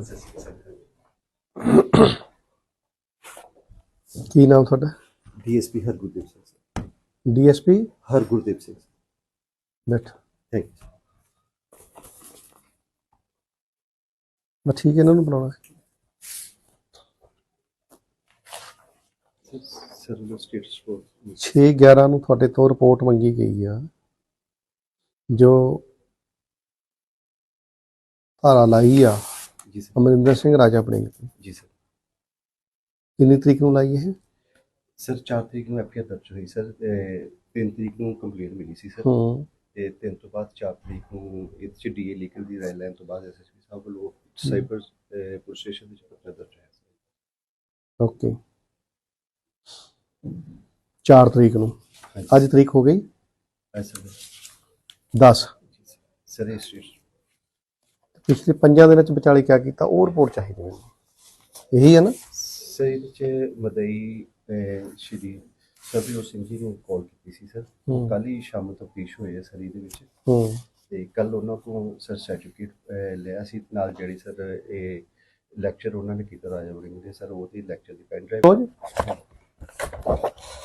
ਜੀ ਕੀ ਨਾਮ ਤੁਹਾਡਾ? ਡੀਐਸਪੀ ਹਰਗੁਰਦੀਪ ਸਿੰਘ। ਡੀਐਸਪੀ? ਹਰਗੁਰਦੀਪ ਸਿੰਘ ਬੈਠ। ਥੈਂਕ ਯੂ ਮੈਂ ਠੀਕ ਇਹਨਾਂ ਨੂੰ ਬੁਲਾਉਣਾ ਸਰ ਨੂੰ ਸਟੇਟਸ ਫੋਰ 6 11 ਨੂੰ ਤੁਹਾਡੇ ਤੋਂ ਰਿਪੋਰਟ ਮੰਗੀ ਗਈ ਆ ਜੋ ਧਾਰਾ ਲਾਈ ਆ। ਜੀ ਸਰ। ਅਮਰਿੰਦਰ ਸਿੰਘ ਰਾਜਾ ਆਪਣੇ ਜੀ ਸਰ। ਕਿੰਨੀ ਤਰੀਕ ਨੂੰ ਲਾਈ ਇਹ? ਸਰ 4 ਤਰੀਕ ਨੂੰ ਐਫਆਈਆਰ ਦਰਜ ਹੋਈ ਸਰ 3 ਤਰੀਕ ਨੂੰ ਕੰਪਲੇਂਟ ਮਿਲੀ ਸੀ ਸਰ। ਹੂੰ। ਤੇ 3 ਤੋਂ ਬਾਅਦ 4 ਤਰੀਕ ਨੂੰ ਇਹਦੇ ਚ ਡੀਏ ਲੀਗਲ ਦੀ ਰਾਇ ਲੈਣ ਤੋਂ ਬਾਅਦ ਐਸਐਸਪੀ ਸਾਹਿਬ ਵੱਲੋਂ ਸਾਈਬਰ ਪੁਲਿਸ ਸਟੇਸ਼ਨ ਵਿੱਚ ਪੱਤਰ ਦਰਜ ਹੋਇਆ ਸਰ ਓਕੇ। 4 ਤਰੀਕ ਨੂੰ। ਅੱਜ ਤਰੀਕ ਹੋ ਗਈ? ਐਸਾ 10 ਸਰ। ਇਹ ਸਟੇਸ਼ਨ ਪਿਛਲੇ 5 ਦਿਨਾਂ ਚ ਵਿਚਾਲੇ ਕਿਆ ਕੀਤਾ? ਉਹ ਰਿਪੋਰਟ ਚਾਹੀਦੀ ਮੈਨੂੰ। ਇਹੀ ਹੈ ਨਾ। ਇਹਦੇ ਚ ਅਹ, ਸ਼੍ਰੀ ਸਰਬਜੋਤ ਸਿੰਘ ਜੀ ਨੇ ਕਾਲ ਕੀਤੀ ਸੀ ਸਰ ਕੱਲ ਹੀ ਸ਼ਾਮ ਤੋਂ ਪੇਸ਼ ਹੋਏ ਸਰ ਇਹਦੇ ਵਿੱਚ। ਹੂੰ। ਤੇ ਕੱਲ ਉਹਨਾਂ ਕੋਲ ਸਰ ਸਰਟੀਫਿਕੇਟ ਲਿਆ ਸੀ। ਨਾਲ ਜਿਹੜੀ ਸਰ ਇਹ ਲੈਕਚਰ ਉਹਨਾਂ ਨੇ ਕੀਤਾ ਰਾਜਾ ਵੜਿੰਗ ਦੇ। ਸਰ ਉਹਦੀ ਲੈਕਚਰ ਦੀ ਪੈਨ ਡਰਾਈਵ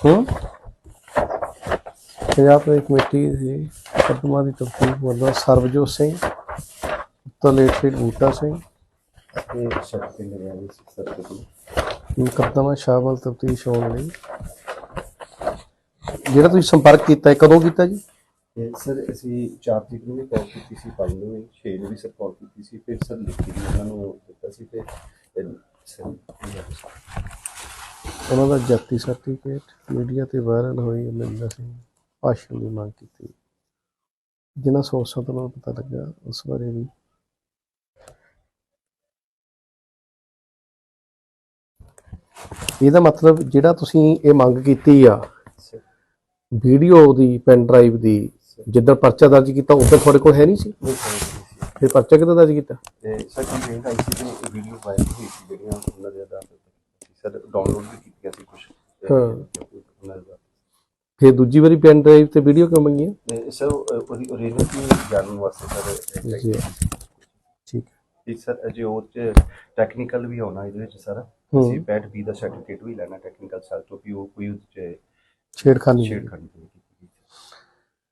ਹੂੰ। ਪੰਜਾਬ ਦੀ ਕਮੇਟੀ ਦੀ ਮੁਕੱਦਮਾ ਦੀ ਤਫਤੀਸ਼ ਵੱਲੋਂ ਸਰਬਜੋਤ ਸਿੰਘ ਤਲੇਟੇ ਬੂਟਾ ਸਿੰਘ। ਤੇ ਸਰਟੀਫਿਕੇਟ ਲਿਆ ਸੀ ਸਰ ਕੋਲ ਮੁਕੱਦਮਾ ਸ਼ਾਮਲ ਤਫਤੀਸ਼ ਹੋਣ ਲਈ। ਜਿਹੜਾ ਤੁਸੀਂ ਸੰਪਰਕ ਕੀਤਾ ਹੈ ਕਦੋਂ ਕੀਤਾ ਜੀ? ਤੇ ਸਰ ਅਸੀਂ 4 ਤਰੀਕ ਨੂੰ ਵੀ ਕਾਲ ਕੀਤੀ ਸੀ 5 ਨੂੰ ਵੀ 6 ਨੂੰ ਵੀ ਸਰ ਕਾਲ ਕੀਤੀ ਸੀ ਫਿਰ ਸਰ ਲਿਖ ਵੀ ਉਹਨਾਂ ਨੂੰ ਦਿੱਤਾ ਸੀ ਤੇ ਸਰ ਉਹਨਾਂ ਦਾ ਜਾਤੀ ਸਰਟੀਫਿਕੇਟ ਮੀਡੀਆ ਤੇ ਵਾਇਰਲ ਹੋਈ ਅਮਰਿੰਦਰ ਸਿੰਘ ਭਾਸ਼ਣ ਦੀ ਮੰਗ ਕੀਤੀ। ਜਿਨ੍ਹਾਂ ਸੋਰਸਾਂ ਤੋਂ ਪਤਾ ਲੱਗਾ ਉਸ ਬਾਰੇ ਵੀ ਇਹਦਾ ਮਤਲਬ ਜਿਹੜਾ ਤੁਸੀਂ ਇਹ ਮੰਗ ਕੀਤੀ ਆ ਵੀਡੀਓ ਦੀ ਪੈਨ ਡਰਾਈਵ ਦੀ ਜਿੱਦਾਂ ਪਰਚਾ ਦਰਜ ਕੀਤਾ ਉਦੋਂ ਤੁਹਾਡੇ ਕੋਲ ਹੈ ਨਹੀਂ ਸੀ? ਫਿਰ ਪਰਚਾ ਕਿੱਦਾਂ ਦਰਜ ਕੀਤਾ? ਤੇ ਸਰ ਕੰਪਲੇਂਟ ਆਈ ਸੀ ਤੇ ਵੀਡੀਓ ਵਾਇਰਲ ਹੋਈ ਸੀ ਜਿਹੜੀਆਂ ਉਹਨਾਂ ਦੇ ਆਧਾਰ ਤੇ ਸਰ ਡਾਊਨਲੋਡ ਵੀ ਕੀਤੀਆਂ ਸੀ ਕੁਝ ਹਾਂ। ਉਹਨਾਂ ਦਾ ਫਿਰ ਦੂਜੀ ਵਾਰੀ ਪੈਨ ਡਰਾਈਵ ਤੇ ਵੀਡੀਓ ਕਿਉਂ ਮੰਗੀ ਹੈ ਤੇ ਸਰ ਉਹ- ਉਹਦੀ ਓਰੀਜਨਲ ਕੀ ਜਾਣਨ ਵਾਸਤੇ ਸਰ ਜੀ। ਠੀਕ ਹੈ। ਸਰ ਅਜੇ ਉਹ ਟੈਕਨੀਕਲ ਵੀ ਆਉਣਾ ਇਹਦੇ ਵਿੱਚ ਸਰ। ਅਸੀਂ ਬੈਟ ਬੀ ਦਾ ਸਰਟੀਫਿਕੇਟ ਵੀ ਲੈਣਾ ਟੈਕਨੀਕਲ ਸਰ ਤੋਂ ਵੀ ਉਹ ਕੋਈ ਛੇੜਖਾਨੀ ਚ ਛੇੜਖਾਨੀ ਕੀਤੀ ਗਈ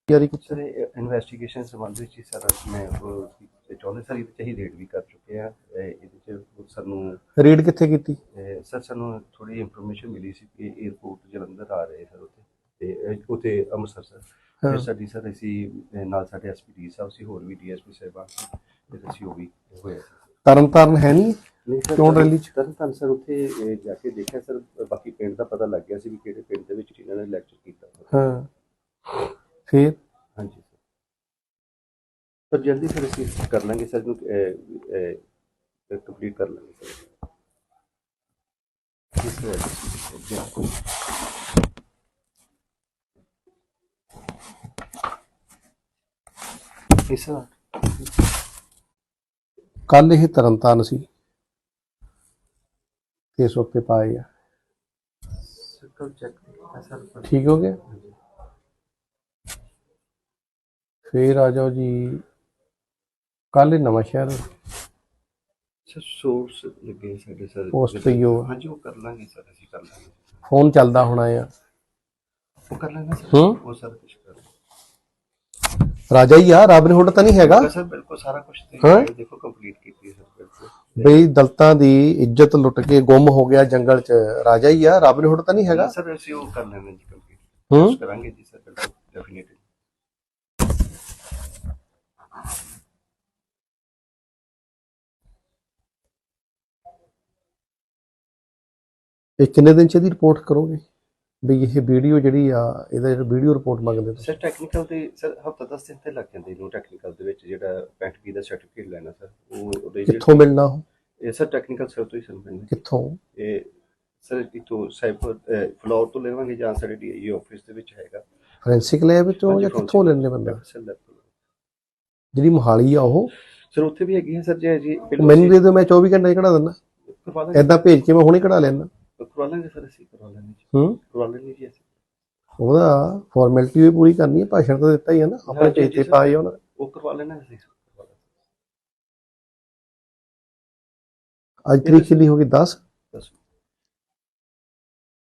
ਯਾਰੀ ਕੁਛ ਸਰ ਇਨਵੈਸਟੀਗੇਸ਼ਨ ਸੰਬੰਧ ਵਿੱਚ ਸਰ ਮੈਂ ਉਹ ਚਾਹੁੰਦੇ ਸਰ ਇਹਦੇ ਚ ਹੀ ਰੇਡ ਵੀ ਕਰ ਚੁੱਕੇ ਆ ਇਹ- ਇਹਦੇ ਚ ਸਾਨੂੰ ਰੀਡ ਕਿੱਥੇ ਕੀਤੀ? ਸਰ ਸਾਨੂੰ ਥੋੜੀ ਇਨਫੋਰਮੇਸ਼ਨ ਮਿਲੀ ਸੀ ਕਿ 에어ਪੋਰਟ ਜਲੰਧਰ ਆ ਰਹੇ ਸਰ ਉੱਥੇ। ਤੇ ਉੱਥੇ ਅੰਮ੍ਰਿਤਸਰ ਸਰ। ਫਿਰ ਸਾਡੀ ਸਰ ਅਸੀਂ ਨਾਲ ਸਾਡੇ ਐਸਪੀਡੀ ਸਾਹਿਬ ਸੀ ਹੋਰ ਵੀ ਡੀਐਸਪੀ ਸਾਹਿਬਾਨ ਤੇ ਅਸੀਂ ਉਹ ਵੀ ਹੋਇਆ ਸੀ ਤਰਨ ਤਾਰਨ ਹੈ ਨਹੀਂ? ਕਿਉਂ ਰੈਲੀ ਚ? ਤਰਨ ਤਾਰਨ ਸਰ ਉੱਥੇ ਜਾ ਕੇ ਦੇਖਿਆ ਸਰ ਬਾਕੀ ਪਿੰਡ ਦਾ ਪਤਾ ਲੱਗ ਗਿਆ ਸੀ ਵੀ ਕਿਹੜੇ ਪਿੰਡ ਦੇ ਵਿੱਚ ਇਹਨਾਂ ਨੇ ਲੈਕਚਰ ਕੀਤਾ ਹਾਂ। ਫਿਰ? ਹਾਂਜੀ ਸਰ। ਪਰ ਜਲਦੀ ਫਿਰ ਅਸੀਂ ਕਰ ਲਾਂਗੇ ਸਰ ਨੂੰ ਕੰਪਲੀਟ ਕਰ ਲਾਂਗੇ ਸਰ। ਇਸ ਕੱਲ ਇਹ ਤਰਨ ਤਾਰਨ ਸੀ। ਸਰਕਲ ਚੈੱਕ ਕੀਤਾ ਸਰ ਪਰ ਠੀਕ ਹੋ ਗਿਆ? ਫੇਰ ਆ ਜਾਓ ਜੀ। ਕੱਲ ਨਵਾਂ ਸ਼ਹਿਰ ਸਰ ਸੋਰਸ ਲੱਗੇ ਸਾਡੇ ਸਰ। Post ਤੇ ਹੀ ਉਹ। ਹਾਂਜੀ ਉਹ ਕਰ ਲਾਂਗੇ ਸਰ ਅਸੀਂ ਕਰ ਲਾਂਗੇ। ਫੋਨ ਚੱਲਦਾ ਹੋਣਾ ਆ। ਉਹ ਕਰ ਲਾਂਗੇ ਸਰ? ਹੂੰ? ਉਹ ਸਰ ਕੁਝ ਕਰ ਲਾਂਗੇ। ਰਾਜਾ ਹੀ ਆ ਰੱਬ ਨੇ ਹੁੱਡ ਤਾਂ ਨਹੀਂ ਹੈਗਾ? ਸਰ ਬਿਲਕੁਲ ਸਾਰਾ ਕੁਝ ਹਾਂ? ਦੇਖੋ ਕੰਪਲੀਟ ਕੀਤੀ ਹੈ ਸਰ ਬਿਲਕੁਲ। ਬਈ ਦਲਤਾਂ ਦੀ ਇੱਜ਼ਤ ਲੁੱਟ ਕੇ ਗੁੰਮ ਹੋ ਗਿਆ ਜੰਗਲ 'ਚ ਰਾਜਾ ਹੀ ਆ ਰੱਬ ਨੇ ਹੁੱਡ ਤਾਂ ਨਹੀਂ ਹੈਗਾ। ਸਰ ਅਸੀਂ ਉਹ ਕਰ ਲੈਣਾ ਜੀ ਕੰਪਲੀਟ। ਹੂੰ? ਕਰਾਂਗੇ ਜੀ ਸਰ ਡੈਫੀਨਿਟਲੀ ਇਹ ਕਿੰਨੇ ਦਿਨ 'ਚ ਇਹਦੀ ਰਿਪੋਰਟ ਕਰੋਗੇ? ਵੀ ਇਹ ਵੀਡੀਓ ਜਿਹੜੀ ਆ ਇਹਦਾ ਜਿਹੜਾ ਵੀਡੀਓ ਰਿਪੋਰਟ ਮੰਗਦੇ ਤੁਸੀਂ। ਸਰ ਟੈਕਨੀਕਲ ਤੇ ਸਰ ਹਫਤਾ 10 ਦਿਨ ਤੇ ਲੱਗ ਜਾਂਦੇ ਇਹਨੂੰ ਟੈਕਨੀਕਲ ਦੇ ਵਿੱਚ ਜਿਹੜਾ ਪੈਂਟ ਪੀ ਦਾ ਸਰਟੀਫਿਕੇਟ ਲੈਣਾ ਸਰ ਉਹ ਕਿੱਥੋਂ ਮਿਲਣਾ ਉਹ? ਇਹ ਸਰ ਟੈਕਨੀਕਲ ਸਰ ਤੋਂ ਹੀ ਸਰ ਮਿਲਣਾ। ਕਿੱਥੋਂ? ਇਹ ਸਰ ਇਤੋਂ ਸਾਈਬਰ ਫਲੋਰ ਤੋਂ ਲੈਵਾਂਗੇ ਜਾਂ ਸਾਡੇ ਡੀਆਈ ਆਫਿਸ ਦੇ ਵਿੱਚ ਹੈਗਾ। ਫੋਰੈਂਸਿਕ ਲੈਬ ਵਿੱਚੋਂ ਜਾਂ ਕਿੱਥੋਂ ਲੈਣੇ ਬੰਦਾ? ਤੋਂ। ਜਿਹੜੀ ਮੋਹਾਲੀ ਆ ਉਹ? ਸਰ ਉੱਥੇ ਵੀ ਹੈਗੀ ਹੈ ਸਰ ਜੇ ਮੈਨੂੰ ਦੇ ਦਿਓ ਮੈਂ 24 ਘੰਟੇ ਕਢਾ ਦਿੰਦਾ। ਐਦਾਂ ਭੇਜ ਕੇ ਮੈਂ ਹੁਣੇ ਕਢਾ ਲੈਣਾ ਕਰਵਾ ਲਾਂਗੇ ਸਰ ਅਸੀਂ ਕਰਵਾ ਲਾਂਗੇ ਜੀ ਹੂੰ? ਕਰਵਾ ਲਾਂਗੇ ਜੀ ਅਸੀਂ। ਉਹਦਾ ਫਾਰਮੈਲਿਟੀ ਵੀ ਪੂਰੀ ਕਰਨੀ ਹੈ ਭਾਸ਼ਣ ਤਾਂ ਦਿੱਤਾ ਹੀ ਹੈ ਨਾ ਆਪਣੇ ਹਾਂ, ਜੀ, ਪੇਜ ਜੀ, ਤੇ ਸਰ। ਪਾਏ ਉਹਨਾਂ ਨੇ। ਉਹ ਕਰਵਾ ਲੈਣਾ ਅਸੀਂ ਅੱਜ ਤਰੀਕ ਕਿੰਨੀ ਹੋ ਗਈ? 10 ਬਸ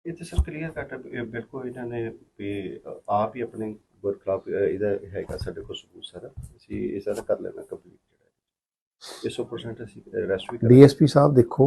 ਇਹ ਤਾਂ ਸਰ ਕਲੀਅਰ ਕੱਟ ਬਿਲਕੁਲ ਇਹਨਾਂ ਨੇ ਵੀ ਆਪ ਹੀ ਆਪਣੇ ਵਰਕ ਖਿਲਾਫ ਇਹਦਾ ਹੈਗਾ ਸਾਡੇ ਕੋਲ ਸਬੂਤ ਸਾਰਾ। ਅਸੀਂ ਇਹ ਸਾਰਾ ਕਰ ਲੈਣਾ ਕੰਪਲੀਟ ਜਿਹੜਾ। ਇਹ 100% ਅਸੀਂ ਰੈਸਟ ਵੀ ਕਰ ਡੀਐਸਪੀ ਸਾਹਿਬ ਦੇਖੋ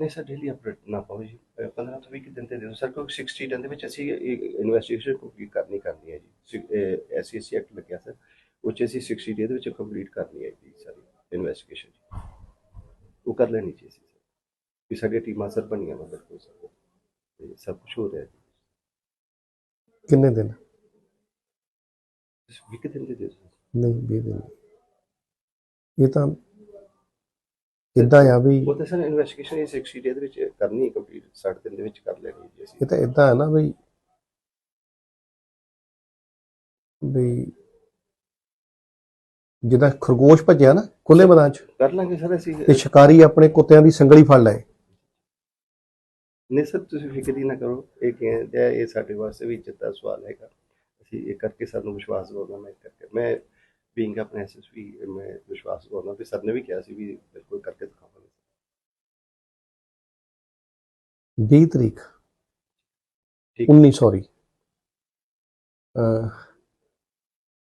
ਨਹੀਂ ਸਰ ਡੇਲੀ ਅਪਡੇਟ ਨਾ ਪਾਓ ਜੀ। ਅਹ 15 ਤੋਂ 20 ਦਿਨ ਤੇ ਦਿਓ। ਸਰ ਕੋਈ 60 ਦਿਨ ਦੇ ਵਿੱਚ ਅਸੀਂ ਇਨਵੈਸਟੀਗੇਸ਼ਨ ਕੰਪਲੀਟ ਕਰਨੀ ਕਰਨੀ ਹੈ ਜੀ। ਐਸਸੀਸੀ ਐਕਟ ਲੱਗਿਆ ਸਰ ਉਹ 'ਚ ਅਸੀਂ 60 ਡੇ ਦੇ ਵਿੱਚ ਕੰਪਲੀਟ ਕਰਨੀ ਹੈ ਜੀ ਸਾਰੀ ਇਨਵੈਸਟੀਗੇਸ਼ਨ ਉਹ ਕਰ ਲੈਣੀ ਚਾਹੀਦੀ ਸੀ ਕਿ ਸਾਡੀਆਂ ਟੀਮਾਂ ਸਰ ਬਣੀਆਂ ਵਾ ਬਿਲਕੁਲ ਸਰ। ਤੇ ਸਭ ਕੁਝ ਹੋ ਰਿਹਾ ਜੀ। ਕਿੰਨੇ ਦਿਨ? ਵੀਹ ਕੁ ਦਿਨ ਦੇ ਦਿਓ। ਨਹੀਂ 20 ਦਿਨ। ਇਹ ਤਾਂ ਇਦਾਂ ਆ ਵੀ ਉਹ ਤਾਂ ਸਰ ਇਨਵੈਸਟੀਗੇਸ਼ਨ 60 ਡੇ ਦੇ ਵਿੱਚ ਕਰਨੀ ਹੈ ਕੰਪਲੀਟ 60 ਦਿਨ ਦੇ ਵਿੱਚ ਕਰ ਲੈਣੀ ਜੀ ਅਸੀਂ। ਇਹ ਤਾਂ ਇਦਾਂ ਹੈ ਨਾ ਵੀ ਵੀ ਜਿੱਦਾਂ ਖਰਗੋਸ਼ ਭੱਜਿਆ ਨਾ ਖੁੱਲੇ ਮੈਦਾਨ ਚ। ਕਰ ਲਾਂਗੇ ਸਰ ਅਸੀਂ। ਤੇ ਸ਼ਿਕਾਰੀ ਆਪਣੇ ਕੁੱਤਿਆਂ ਦੀ ਸੰਗਲੀ ਫੜ ਲਏ। ਨਹੀਂ ਸਰ ਤੁਸੀਂ ਫਿਕਰ ਹੀ ਨਾ ਕਰੋ ਇਹ ਕਹਿੰਦੇ ਇਹ ਸਾਡੇ ਵਾਸਤੇ ਵੀ ਇੱਜ਼ਤ ਦਾ ਸਵਾਲ ਹੈਗਾ। ਅਸੀਂ ਇਹ ਕਰਕੇ ਸਾਨੂੰ ਵਿਸ਼ਵਾਸ ਦਿਵਾਉਣਾ ਮੈਂ ਕਰਕੇ। ਮੈਂ ਬੀਇੰਗ ਆਪਣੇ ਐਸਐਸਪੀ ਮੈਂ ਵਿਸ਼ਵਾਸ ਦਿਵਾਉਣਾ ਵੀ ਸਰ ਨੇ ਵੀ ਕਿਹਾ ਸੀ ਵੀ ਬਿਲਕੁਲ ਕਰਕੇ ਦਿਖਾਵਾਂਗੇ 20 ਤਰੀਕ ਠੀਕ। 19 ਸੌਰੀ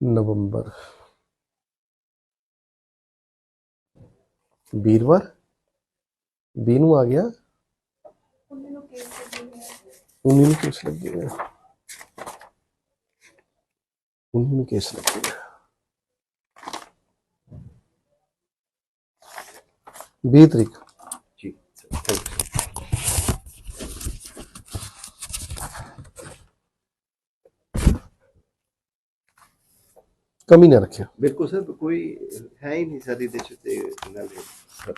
ਨਵੰਬਰ ਵੀਰਵਾਰ 20 ਨੂੰ ਆ ਗਿਆ 19 ਨੂੰ ਕੇਸ ਲੱਗੇਗਾ 19 ਨੂੰ ਕੇਸ ਲੱਗੇਗਾ 20 ਤਰੀਕ। ਜੀ ਸਰ ਥੈਂਕ ਯੂ ਕਮੀ ਨਾ ਰੱਖਿਓ। ਬਿਲਕੁਲ ਸਰ ਕੋਈ ਹੈ ਹੀ ਨਹੀਂ ਇਹਦੇ ਚ ਤੇ ਸਰ